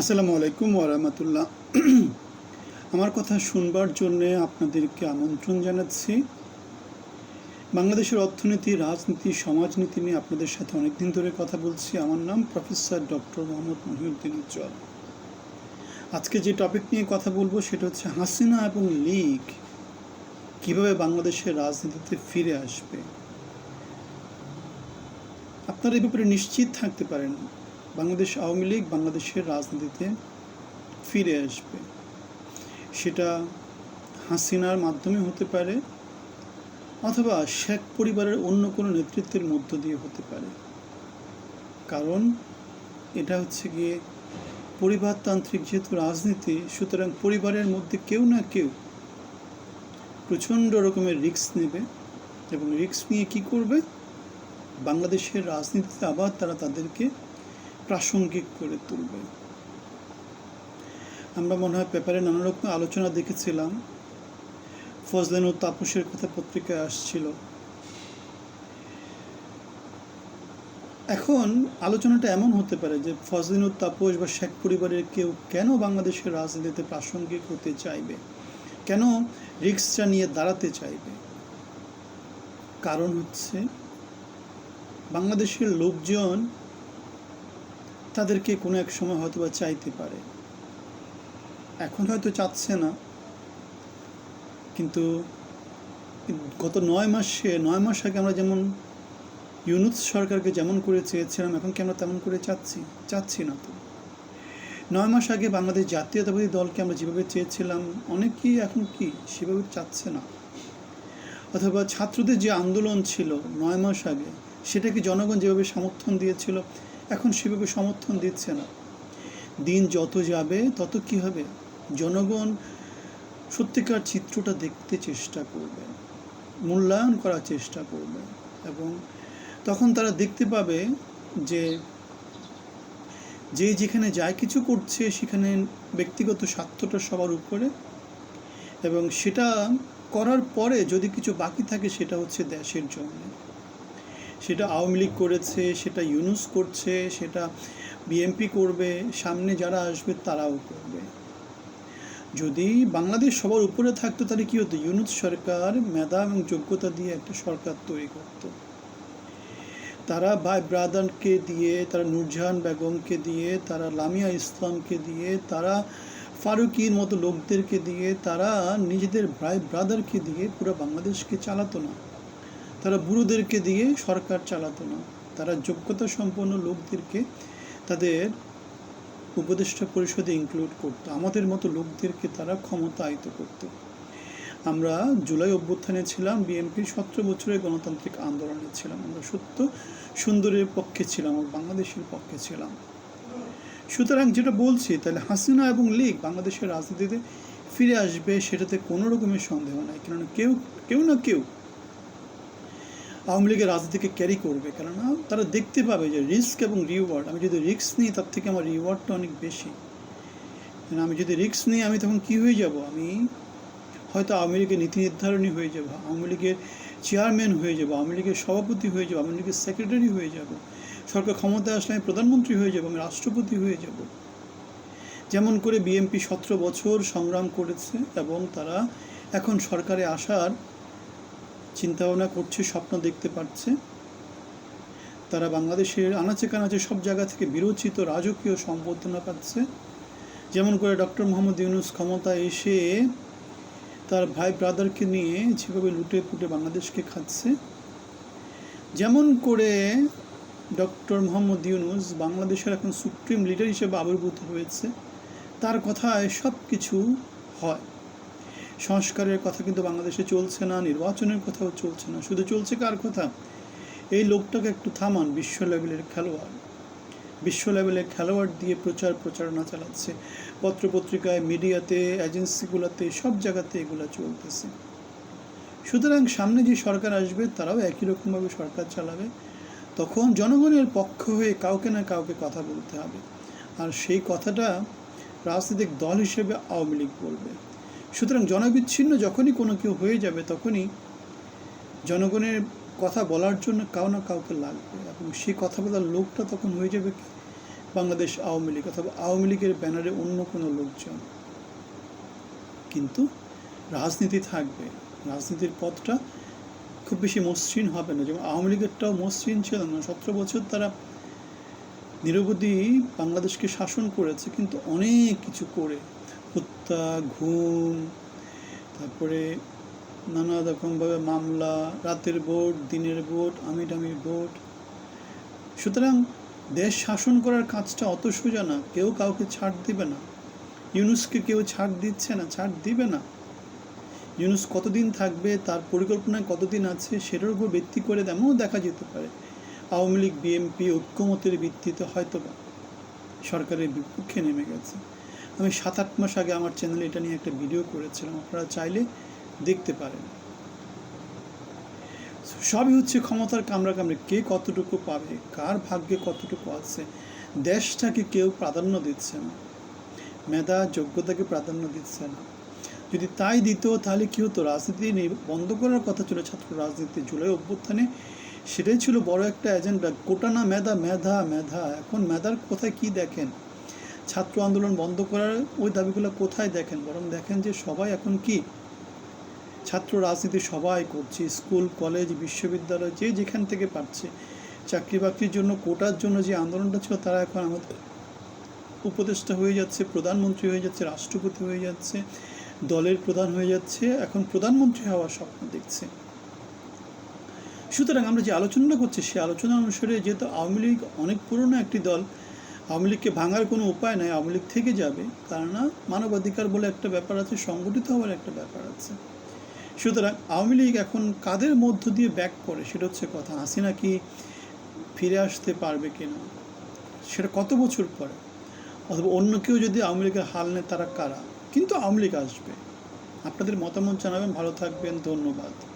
আসসালামু আলাইকুম ওরহামতুল্লাহ আমার কথা শুনবার জন্যে আপনাদেরকে আমন্ত্রণ জানাচ্ছি। বাংলাদেশের অর্থনীতি, রাজনীতি, সমাজনীতি নিয়ে আপনাদের সাথে অনেকদিন ধরে কথা বলছি। আমার নাম প্রফেসর ডক্টর মোহাম্মদ মহিউদ্দিন উজ্জ্বল। আজকে যে টপিক নিয়ে কথা বলব সেটা হচ্ছে হাসিনা এবং লীগ কীভাবে বাংলাদেশের রাজনীতিতে ফিরে আসবে। আপনারা এই ব্যাপারে নিশ্চিত থাকতে পারেন। বাংলাদেশ আওয়ামী লীগ বাংলাদেশের রাজনীতিতে ফিরে আসবে। সেটা হাসিনার মাধ্যমে হতে পারে অথবা শেখ পরিবারের অন্য কোনো নেতৃত্বের মধ্য দিয়ে হতে পারে। কারণ এটা হচ্ছে গিয়ে পরিবারতান্ত্রিক যেহেতু রাজনীতি, সুতরাং পরিবারের মধ্যে কেউ না কেউ প্রচণ্ড রকমের রিস্ক নেবে এবং রিস্ক নিয়ে কি করবে? বাংলাদেশের রাজনীতিতে আবার তারা তাদেরকে প্রাসঙ্গিক করে তুলবে। আমরা মনে হয় পেপারে নানা রকম আলোচনা দেখেছিলাম। ফজলেন ও তাপসের কথা পত্রিকায় আসছিল। এখন আলোচনাটা এমন হতে পারে যে ফজলিন তাপস বা শেখ পরিবারের কেউ কেন বাংলাদেশের রাজনীতিতে প্রাসঙ্গিক হতে চাইবে? কেন রিক্সটা নিয়ে দাঁড়াতে চাইবে? কারণ হচ্ছে বাংলাদেশের লোকজন তাদেরকে কোনো এক সময় হয়তো বা চাইতে পারে। এখন হয়তো চাচ্ছে না। কিন্তু গত নয় মাসে, নয় মাস আগে আমরা যেমন ইউনুস সরকারকে যেমন করে চেয়েছিলাম, এখন কি আমরা তেমন করে চাচ্ছি? চাচ্ছি না তো। নয় মাস আগে বাংলাদেশ জাতীয়তাবাদী দলকে আমরা যেভাবে চেয়েছিলাম, অনেকেই এখন কি সেভাবে চাচ্ছে না। অথবা ছাত্রদের যে আন্দোলন ছিল নয় মাস আগে, সেটাকে জনগণ যেভাবে সমর্থন দিয়েছিল এখন সেভাবে সমর্থন দিচ্ছে না। দিন যত যাবে, তত কি হবে? জনগণ সত্যিকার চিত্রটা দেখতে চেষ্টা করবে, মূল্যায়ন করার চেষ্টা করবে এবং তখন তারা দেখতে পাবে যে যে যেখানে যা কিছু করছে, সেখানে ব্যক্তিগত স্বার্থটা সবার উপরে এবং সেটা করার পরে যদি কিছু বাকি থাকে, সেটা হচ্ছে দেশের জন্য। সেটা আওয়ামী লীগ করেছে, সেটা ইউনুস করছে, সেটা বিএমপি করবে, সামনে যারা আসবে তারাও করবে। যদি বাংলাদেশ সবার উপরে থাকতো তাহলে কী হতো? ইউনুস সরকার মেধা এবং যোগ্যতা দিয়ে একটা সরকার তৈরি করত। তারা ভাই ব্রাদারকে দিয়ে, তারা নূরজাহান বেগমকে দিয়ে, তারা লামিয়া ইসলামকে দিয়ে, তারা ফারুকির মতো লোকদেরকে দিয়ে, তারা নিজেদের ভাই ব্রাদারকে দিয়ে পুরো বাংলাদেশকে চালাতো না। তারা বুড়োদেরকে দিয়ে সরকার চালাতো না। তারা যোগ্যতা সম্পন্ন লোকদেরকে তাদের উপদেষ্টা পরিষদে ইনক্লুড করতো। আমাদের মতো লোকদেরকে তারা ক্ষমতায়িত করত। আমরা জুলাই অভ্যুত্থানে ছিলাম বিএনপির সতেরো বছরের গণতান্ত্রিক আন্দোলনে ছিলাম। আমরা সত্য সুন্দরের পক্ষে ছিলাম বাংলাদেশের পক্ষে ছিলাম। সুতরাং যেটা বলছি, তাহলে হাসিনা এবং লীগ বাংলাদেশের রাজনীতিতে ফিরে আসবে, সেটাতে কোনো রকমের সন্দেহ নাই। কেননা কেউ কেউ না কেউ আওয়ামী লীগের রাজনীতিকে ক্যারি করবে। কেননা তারা দেখতে পাবে যে রিস্ক এবং রিওয়ার্ড আমি যদি রিস্ক নিই, তার থেকে আমার রিওয়ার্ডটা অনেক বেশি। আমি যদি রিস্ক নিই, আমি তখন কি হয়ে যাব? আমি হয়তো আওয়ামী লীগের নীতি নির্ধারণী হয়ে যাব, আওয়ামী লীগের চেয়ারম্যান হয়ে যাব, আওয়ামী লীগের সভাপতি হয়ে যাব, আওয়ামী লীগের সেক্রেটারি হয়ে যাব। সরকার ক্ষমতায় আসলে আমি প্রধানমন্ত্রী হয়ে যাব, আমি রাষ্ট্রপতি হয়ে যাব। যেমন করে বিএনপি সতেরো বছর সংগ্রাম করেছে এবং তারা এখন সরকারে আসার চিন্তাভাবনা করছে, স্বপ্ন দেখতে পাচ্ছে তারা বাংলাদেশের আনাচে কানাচে সব জায়গা থেকে বিরোচিত রাজকীয় সম্বর্ধনা পাচ্ছে। যেমন করে ডক্টর মোহাম্মদ ইউনুস ক্ষমতায় এসে তার ভাই ব্রাদারকে নিয়ে যেভাবে লুটে পুটে বাংলাদেশকে খাচ্ছে। যেমন করে ডক্টর মোহাম্মদ ইউনুস বাংলাদেশের এখন সুপ্রিম লিডার হিসেবে আবির্ভূত হয়েছে। তার কথায় সব কিছু হয়। সংস্কারের কথা কিন্তু বাংলাদেশে চলছে না, নির্বাচনের কথাও চলছে না। শুধু চলছে কার কথা? এই লোকটাকে একটু থামান, বিশ্ব লেভেলের খেলোয়াড়। বিশ্ব লেভেলের খেলোয়াড় দিয়ে প্রচার প্রচারণা চালাচ্ছে। পত্রপত্রিকায়, মিডিয়াতে, এজেন্সিগুলোতে, সব জায়গাতে এগুলো চলতেছে। সুতরাং সামনে যে সরকার আসবে, তারাও একই রকমভাবে সরকার চালাবে। তখন জনগণের পক্ষ হয়ে কাউকে না কাউকে কথা বলতে হবে। আর সেই কথাটা রাজনৈতিক দল হিসেবে আওয়ামী লীগ বলবে। সুতরাং জনবিচ্ছিন্ন যখনই কোনো কেউ হয়ে যাবে, তখনই জনগণের কথা বলার জন্য কাউ না কাউকে লাগবে। এবং সেই কথা বলার লোকটা তখন হয়ে যাবে বাংলাদেশ আওয়ামী লীগ অথবা আওয়ামী লীগের ব্যানারে অন্য কোনো লোকজন। কিন্তু রাজনীতি থাকবে। রাজনীতির পথটা খুব বেশি মসৃণ হবে না। যেমন আওয়ামী লীগেরটাও মসৃণ ছিল না। সতেরো বছর তারা নিরবধি বাংলাদেশকে শাসন করেছে, কিন্তু অনেক কিছু করে হত্যা, ঘুম, তারপরে নানা রকমভাবে মামলা, রাতের ভোট, দিনের ভোট আমির আমির ভোট। সুতরাং দেশ শাসন করার কাজটা অত সোজা না। কেউ কাউকে ছাড় দিবে না। ইউনুসকে কেউ ছাড় দিচ্ছে না, ছাড় দিবে না। ইউনুস কতদিন থাকবে, তার পরিকল্পনায় কতদিন আছে, সেটার উপর ভিত্তি করে তেমনও দেখা যেতে পারে। আওয়ামী লীগ, বিএনপি ঐক্যমতের ভিত্তিতে হয়তো বা সরকারের বিপক্ষে নেমে গেছে। আমি সাত আট মাস আগে আমার চ্যানেলে এটা নিয়ে একটা ভিডিও করেছিলাম, আপনারা চাইলে দেখতে পারেন। সবই হচ্ছে ক্ষমতার কামড়া কামড়ে কে কতটুকু পাবে, কার ভাগ্যে কতটুকু আছে, দেশটাকে কেউ প্রাধান্য দিচ্ছে না, মেধা, যোগ্যতাকে প্রাধান্য দিচ্ছে না। যদি তাই দিত, তাহলে কি হতো? রাজনীতি নি- বন্ধ করার কথা ছিল ছাত্র রাজনীতি জুলাই অভ্যুত্থানে। সেটাই ছিল বড় একটা এজেন্ডা কোটানা মেধা মেধা মেধা, এখন মেধার কোথায় কি দেখেন? ছাত্র আন্দোলন বন্ধ করার ওই দাবিগুলো কোথায় দেখেন? বরং দেখেন যে সবাই এখন কি? ছাত্র রাজনীতি সবাই করছে, স্কুল, কলেজ, বিশ্ববিদ্যালয়, যে যেখান থেকে পাচ্ছে চাকরি বাকরির জন্য কোটার জন্য যে আন্দোলনটা ছিল, তারা এখন আমাদের উপদেষ্টা হয়ে যাচ্ছে, প্রধানমন্ত্রী হয়ে যাচ্ছে, রাষ্ট্রপতি হয়ে যাচ্ছে, দলের প্রধান হয়ে যাচ্ছে, এখন প্রধানমন্ত্রী হওয়ার স্বপ্ন দেখছে। সুতরাং আমরা যে আলোচনাটা করছি সেই আলোচনা অনুসারে যেহেতু আওয়ামী লীগ অনেক পুরনো একটি দল আওয়ামী লীগকে ভাঙার কোনো উপায় নাই, আওয়ামী লীগ থেকে যাবে। কেননা মানবাধিকার বলে একটা ব্যাপার আছে, সংগঠিত হওয়ার একটা ব্যাপার আছে। সুতরাং আওয়ামী লীগ এখন কাদের মধ্য দিয়ে ব্যাক করে, সেটা হচ্ছে কথা, হাসিনা কি ফিরে আসতে পারবে কিনা? সেটা কত বছর পরে? অথবা অন্য কেউ যদি আওয়ামী লীগের হাল নেয়, তারা কারা? কিন্তু আওয়ামী লীগ আসবে। আপনাদের মতামত জানাবেন, ভালো থাকবেন, ধন্যবাদ।